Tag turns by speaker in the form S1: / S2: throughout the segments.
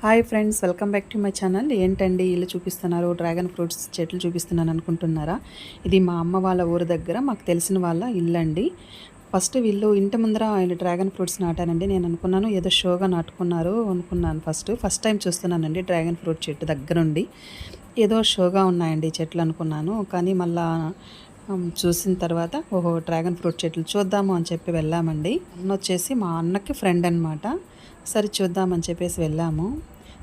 S1: Hi friends welcome back to my channel. ఏంటండి ఇల్లు చూపిస్తున్నారు? డ్రాగన్ ఫ్రూట్స్ చెట్లు చూపిస్తున్నాను అనుకుంటున్నారా? ఇది మా అమ్మ వాళ్ళ ఊరు దగ్గర మాకు తెలిసిన వాళ్ళ ఇల్లు అండి ఫస్ట్ వీళ్ళు ఇంటి ముందర ఆయన డ్రాగన్ ఫ్రూట్స్ నాటానండి. నేను అనుకున్నాను ఏదో షోగా నాటుకున్నారు అనుకున్నాను ఫస్ట్. ఫస్ట్ టైం చూస్తున్నానండి డ్రాగన్ ఫ్రూట్ చెట్టు దగ్గరుండి. ఏదో షోగా ఉన్నాయండి చెట్లు అనుకున్నాను. కానీ మళ్ళా చూసిన తర్వాత ఓహో డ్రాగన్ ఫ్రూట్ చెట్లు చూద్దాము అని చెప్పి వెళ్ళామండి. అన్న వచ్చేసి మా అన్నకి ఫ్రెండ్ అనమాట సరే చూద్దామని చెప్పేసి వెళ్ళాము.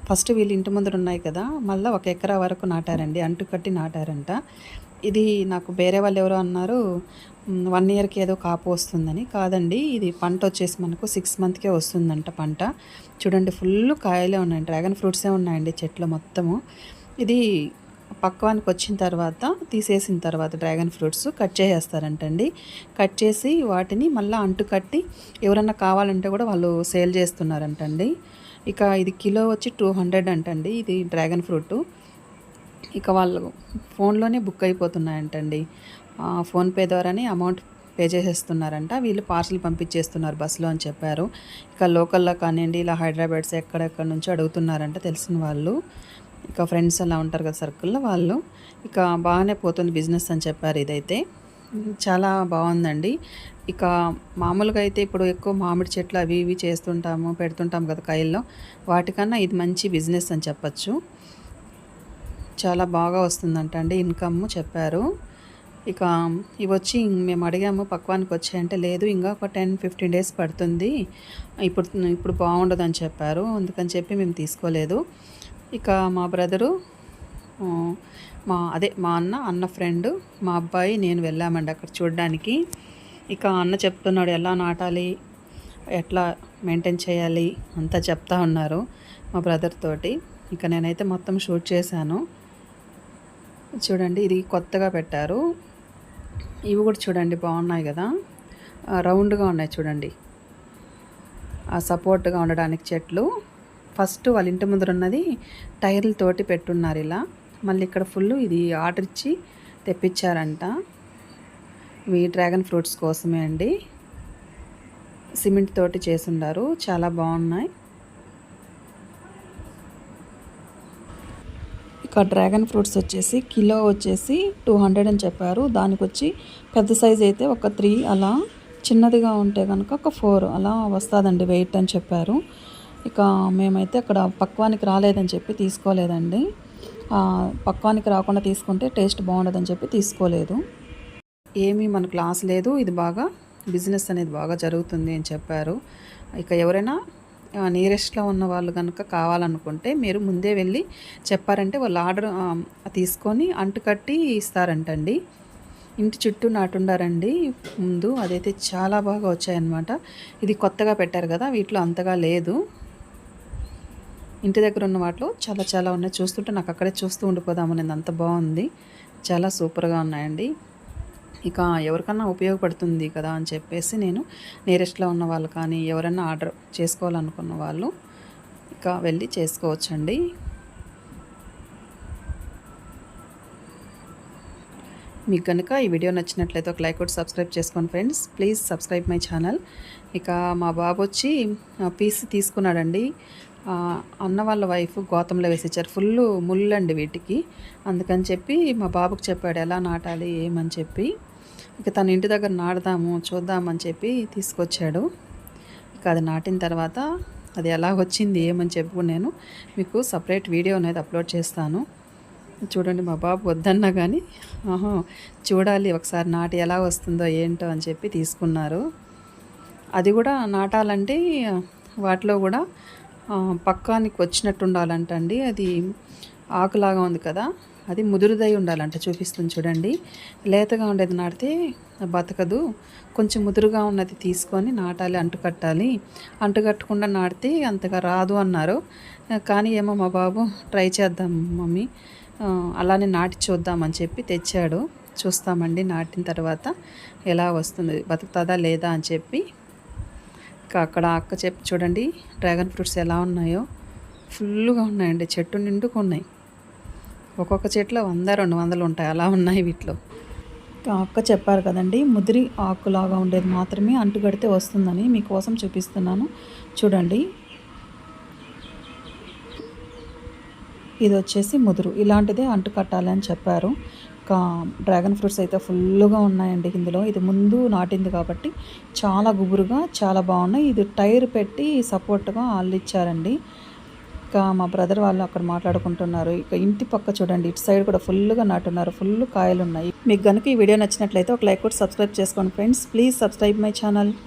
S1: ఫస్ట్ వీళ్ళు ఇంటి ముందర ఉన్నాయి కదా మళ్ళీ ఒక ఎకరా వరకు నాటారండి అంటు కట్టి నాటారంట. ఇది నాకు వేరే వాళ్ళు ఎవరో అన్నారు వన్ ఇయర్కి ఏదో కాపు వస్తుందని. కాదండి ఇది పంట వచ్చేసి మనకు సిక్స్ మంత్కే వస్తుందంట పంట. చూడండి ఫుల్ కాయలే ఉన్నాయి డ్రాగన్ ఫ్రూట్సే ఉన్నాయండి చెట్లు మొత్తము. ఇది పక్వానికి వచ్చిన తర్వాత తీసేసిన తర్వాత డ్రాగన్ ఫ్రూట్స్ కట్ చేసేస్తారంటండి. కట్ చేసి వాటిని మళ్ళీ అంటు కట్టి ఎవరన్నా కావాలంటే కూడా వాళ్ళు సేల్ చేస్తున్నారంటండి. ఇక ఇది కిలో వచ్చి టూ హండ్రెడ్ అంటండి ఇది డ్రాగన్ ఫ్రూట్. ఇక వాళ్ళు ఫోన్లోనే బుక్ అయిపోతున్నాయంటండి. ఫోన్పే ద్వారానే అమౌంట్ పే చేసేస్తున్నారంట. వీళ్ళు పార్సల్ పంపించేస్తున్నారు బస్సులో అని చెప్పారు. ఇక లోకల్లో కానివ్వండి ఇలా హైదరాబాద్స్ ఎక్కడెక్కడ నుంచి అడుగుతున్నారంట తెలిసిన వాళ్ళు. ఇక ఫ్రెండ్స్ అలా ఉంటారు కదా సర్కిల్లో వాళ్ళు. ఇక బాగానే పోతుంది బిజినెస్ అని చెప్పారు ఇదైతే. చాలా బాగుందండి. ఇక మామూలుగా అయితే ఇప్పుడు ఎక్కువ మామిడి చెట్లు అవి ఇవి చేస్తుంటాము పెడుతుంటాం కదా కైల్లో వాటికన్నా ఇది మంచి బిజినెస్ అని చెప్పచ్చు. చాలా బాగా వస్తుందంట అండి ఇన్కమ్ చెప్పారు. ఇక ఇవి వచ్చి మేము అడిగాము పక్వానికి వచ్చాయంటే లేదు ఇంకా ఒక టెన్ ఫిఫ్టీన్ డేస్ పడుతుంది. ఇప్పుడు ఇప్పుడు బాగుండదు అని చెప్పారు. అందుకని చెప్పి మేము తీసుకోలేదు. ఇక మా బ్రదరు మా అదే మా అన్న అన్న ఫ్రెండ్ మా అబ్బాయి నేను వెళ్ళామండి అక్కడ చూడడానికి. ఇక అన్న చెప్తున్నాడు ఎలా నాటాలి ఎట్లా మెయింటైన్ చేయాలి అంతా చెప్తా ఉన్నారు మా బ్రదర్ తోటి. ఇక నేనైతే మొత్తం షూట్ చేశాను. చూడండి ఇది కొత్తగా పెట్టారు. ఇవి కూడా చూడండి బాగున్నాయి కదా. రౌండ్గా ఉన్నాయి చూడండి. ఆ సపోర్ట్గా ఉండడానికి చెట్లు. ఫస్ట్ వాళ్ళ ఇంటి ముందర ఉన్నది టైర్లతోటి పెట్టున్నారు ఇలా. మళ్ళీ ఇక్కడ ఫుల్ ఇది ఆర్డర్ ఇచ్చి తెప్పించారంట. ఇవి డ్రాగన్ ఫ్రూట్స్ కోసమే అండి. సిమెంట్ తోటి చేసుండారు. చాలా బాగున్నాయి. ఇక డ్రాగన్ ఫ్రూట్స్ వచ్చేసి కిలో వచ్చేసి టూ హండ్రెడ్ అని చెప్పారు. దానికి వచ్చి పెద్ద సైజ్ అయితే ఒక త్రీ అలా చిన్నదిగా ఉంటే కనుక ఒక ఫోర్ అలా వస్తుందండి వెయిట్ అని చెప్పారు. ఇక మేమైతే అక్కడ పక్వానికి రాలేదని చెప్పి తీసుకోలేదండి. పక్వానికి రాకుండా తీసుకుంటే టేస్ట్ బాగుండదని చెప్పి తీసుకోలేదు. ఏమీ మనకు లాస్ లేదు ఇది బాగా బిజినెస్ అనేది బాగా జరుగుతుంది అని చెప్పారు. ఇక ఎవరైనా నియరెస్ట్లో ఉన్న వాళ్ళు కనుక కావాలనుకుంటే మీరు ముందే వెళ్ళి చెప్పారంటే వాళ్ళు ఆర్డర్ తీసుకొని అంటుకట్టి ఇస్తారంటండి. ఇంటి చుట్టూ నాటుండారండి. ముందు అదైతే చాలా బాగా వచ్చాయన్నమాట. ఇది కొత్తగా పెట్టారు కదా వీటిలో అంతగా లేదు. ఇంటి దగ్గర ఉన్న వాటిలో చాలా చాలా ఉన్నాయి. చూస్తుంటే నాకు అక్కడే చూస్తూ ఉండిపోదామని అంత బాగుంది. చాలా సూపర్గా ఉన్నాయండి. ఇక ఎవరికన్నా ఉపయోగపడుతుంది కదా అని చెప్పేసి నేను నేరెస్ట్లో ఉన్న వాళ్ళు కానీ ఎవరైనా ఆర్డర్ చేసుకోవాలనుకున్న వాళ్ళు ఇక వెళ్ళి చేసుకోవచ్చండి. మీకు కనుక ఈ వీడియో నచ్చినట్లయితే ఒక లైక్ కొట్టి సబ్స్క్రైబ్ చేసుకోండి friends. Please subscribe my channel ఇక మా బాబు వచ్చి పీస్ తీసుకున్నాడండి. అన్న వాళ్ళ వైఫ్ గోతంలో వేసేచ్చారు. ఫుల్ ముళ్ళండి వీటికి. అందుకని చెప్పి మా బాబుకి చెప్పాడు ఎలా నాటాలి ఏమని చెప్పి. ఇక తన ఇంటి దగ్గర నాటుదాము చూద్దామని చెప్పి తీసుకొచ్చాడు. ఇక అది నాటిన తర్వాత అది ఎలా వచ్చింది ఏమని చెప్పి నేను మీకు సపరేట్ వీడియో అనేది అప్లోడ్ చేస్తాను. చూడండి మా బాబు వద్దన్నా కానీ ఆహా చూడాలి ఒకసారి నాటి ఎలా వస్తుందో ఏంటో అని చెప్పి తీసుకున్నారు. అది కూడా నాటాలంటే వాటిలో కూడా పక్కానికి వచ్చినట్టు ఉండాలంటండి అది ఆకులాగా ఉంది కదా అది ముదురుదై ఉండాలంట చూపిస్తుంది చూడండి. లేతగా ఉండేది నాటితే బతకదు. కొంచెం ముదురుగా ఉన్నది తీసుకొని నాటాలి అంటుకట్టాలి. అంటుకట్టకుండా నాటితే అంతగా రాదు అన్నారు. కానీ ఏమో మా బాబు ట్రై చేద్దాం మమ్మీ. అలానే నాటి చూద్దామని చెప్పి తెచ్చాడు. చూస్తామండి నాటిన తర్వాత ఎలా వస్తుంది బతుకుతుందా లేదా అని చెప్పి. ఇంకా అక్కడ అక్క చెప్పి చూడండి డ్రాగన్ ఫ్రూట్స్ ఎలా ఉన్నాయో. ఫుల్గా ఉన్నాయండి చెట్టు నిండుకు ఉన్నాయి. ఒక్కొక్క చెట్లో వంద రెండు వందలు ఉంటాయి అలా ఉన్నాయి వీటిలో. అక్క చెప్పారు కదండి ముదిరి ఆకులాగా ఉండేది మాత్రమే అంటుకడితే వస్తుందని మీకోసం చూపిస్తున్నాను. చూడండి ఇది వచ్చేసి ముదురు. ఇలాంటిదే అంటు కట్టాలి అని చెప్పారు. ఇంకా డ్రాగన్ ఫ్రూట్స్ అయితే ఫుల్గా ఉన్నాయండి ఇందులో. ఇది ముందు నాటింది కాబట్టి చాలా గుబురుగా చాలా బాగున్నాయి. ఇది టైర్ పెట్టి సపోర్ట్గా వాళ్ళు ఇచ్చారండి ఇంకా మా బ్రదర్ వాళ్ళు అక్కడ మాట్లాడుకుంటున్నారు. ఇక ఇంటి పక్క చూడండి. ఇటు సైడ్ కూడా ఫుల్గా నాటున్నారు. ఫుల్ కాయలు ఉన్నాయి మీకు కనుక ఈ వీడియో నచ్చినట్లయితే ఒక లైక్ కూడా సబ్స్క్రైబ్ చేసుకోండి friends. Please subscribe my channel.